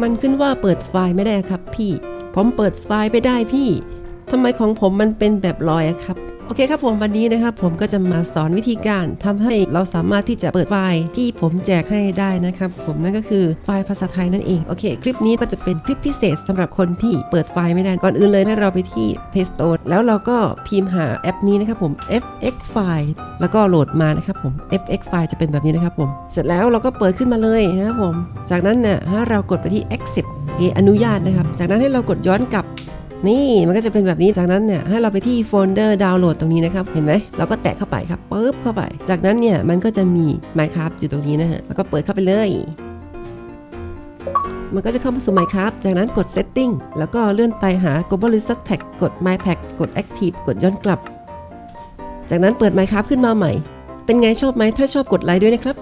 มันขึ้นว่าเปิดไฟล์ไม่ได้ครับพี่ ผมเปิดไฟล์ไปได้พี่ทำไมของผมมันเป็นแบบลอยครับ อเคครับผมวันนี้นะครับผมก็จะมาสอนวิธีการทำให้เราสามารถที่จะเปิดไฟล์ที่ผมแจกให้ได้นะครับผมนั่นก็คือไฟล์ภาษาไทยนั่นเองโอเค คลิปนี้ก็จะเป็นคลิปพิเศษสำหรับคนที่เปิดไฟล์ไม่ได้ก่อนอื่นเลยให้เราไปที่ Play Store แล้วเราก็พิมพ์หาแอปนี้นะครับผม fx file แล้วก็โหลดมานะครับผม fx file จะเป็นแบบนี้นะครับผมเสร็จแล้วเราก็เปิดขึ้นมาเลยนะครับผม จากนั้นเนี่ยให้เรากดไปที่ accept โอเคอนุญาตนะครับ จากนั้นให้เรากดย้อนกลับ นี่มันก็จะเป็นแบบนี้จากนั้นเนี่ยให้เราไปที่โฟลเดอร์ดาวน์โหลดตรงนี้นะครับ เห็นไหมเราก็แตะเข้าไปครับปุ๊บเข้าไป จากนั้นเนี่ยมันก็จะมี Minecraft อยู่ตรงนี้นะฮะแล้วก็เปิดเข้าไปเลยมันก็จะเข้ามาสู่ Minecraft จากนั้นกด Setting แล้วก็เลื่อนไปหา Global Resource Pack กด My Pack กด Active กดย้อนกลับ จากนั้นเปิด Minecraft ขึ้นมาใหม่ เป็นไงชอบไหม ถ้าชอบกดไลค์ด้วยนะครับ